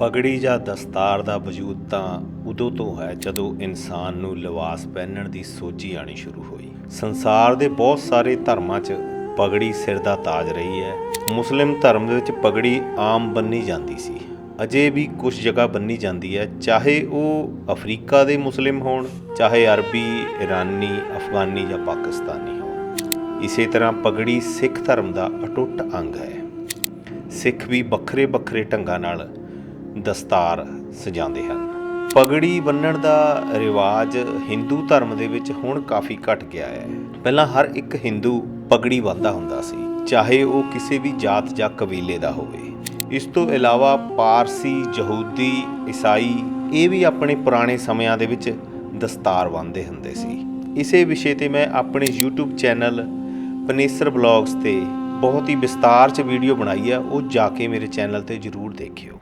ਪਗੜੀ ਜਾਂ ਦਸਤਾਰ ਦਾ ਵਜੂਦ ਤਾਂ ਉਦੋਂ ਤੋਂ ਹੈ ਜਦੋਂ ਇਨਸਾਨ ਨੂੰ ਲਿਬਾਸ ਪਹਿਨਣ ਦੀ ਸੋਝੀ ਆਣੀ ਸ਼ੁਰੂ ਹੋਈ। ਸੰਸਾਰ ਦੇ ਬਹੁਤ ਸਾਰੇ ਧਰਮਾਂ 'ਚ ਪਗੜੀ ਸਿਰ ਦਾ ਤਾਜ ਰਹੀ ਹੈ। ਮੁਸਲਿਮ ਧਰਮ ਦੇ ਵਿੱਚ ਪਗੜੀ ਆਮ ਬੰਨੀ ਜਾਂਦੀ ਸੀ। ਅਜੇ ਵੀ ਕੁਝ ਜਗ੍ਹਾ ਬੰਨੀ ਜਾਂਦੀ ਹੈ, ਚਾਹੇ ਉਹ ਅਫਰੀਕਾ ਦੇ ਮੁਸਲਿਮ ਹੋਣ, ਚਾਹੇ ਅਰਬੀ, ਇਰਾਨੀ, ਅਫਗਾਨੀ ਜਾਂ ਪਾਕਿਸਤਾਨੀ ਹੋਣ। ਇਸੇ ਤਰ੍ਹਾਂ ਪਗੜੀ ਸਿੱਖ ਧਰਮ ਦਾ ਅਟੁੱਟ ਅੰਗ ਹੈ। ਸਿੱਖ ਵੀ ਵੱਖਰੇ ਵੱਖਰੇ ਢੰਗਾਂ ਨਾਲ ਦਸਤਾਰ ਸਜਾਉਂਦੇ ਹਨ। ਪਗੜੀ ਬੰਨਣ ਦਾ ਰਿਵਾਜ ਹਿੰਦੂ ਧਰਮ ਦੇ ਵਿੱਚ ਹੁਣ ਕਾਫੀ ਘਟ ਗਿਆ ਹੈ। ਪਹਿਲਾਂ ਹਰ ਇੱਕ ਹਿੰਦੂ ਪਗੜੀ ਬੰਨ੍ਹਦਾ ਹੁੰਦਾ ਸੀ, ਚਾਹੇ ਉਹ ਕਿਸੇ ਵੀ ਜਾਤ ਜਾਂ ਕਬੀਲੇ ਦਾ ਹੋਵੇ। ਇਸ ਤੋਂ ਇਲਾਵਾ ਪਾਰਸੀ, ਯਹੂਦੀ, ਈਸਾਈ ਇਹ ਵੀ ਆਪਣੇ ਪੁਰਾਣੇ ਸਮਿਆਂ ਦੇ ਵਿੱਚ ਦਸਤਾਰ ਬੰਨ੍ਹਦੇ ਹੁੰਦੇ ਸੀ। ਇਸੇ ਵਿਸ਼ੇ ਤੇ ਮੈਂ ਆਪਣੇ YouTube ਚੈਨਲ ਪਨੇਸਰ ਬਲੌਗਸ ਤੇ ਬਹੁਤ ਹੀ ਵਿਸਤਾਰ ਚ ਵੀਡੀਓ ਬਣਾਈ ਹੈ ਉਹ ਜਾ ਕੇ ਮੇਰੇ ਚੈਨਲ ਤੇ ਜਰੂਰ ਦੇਖਿਓ।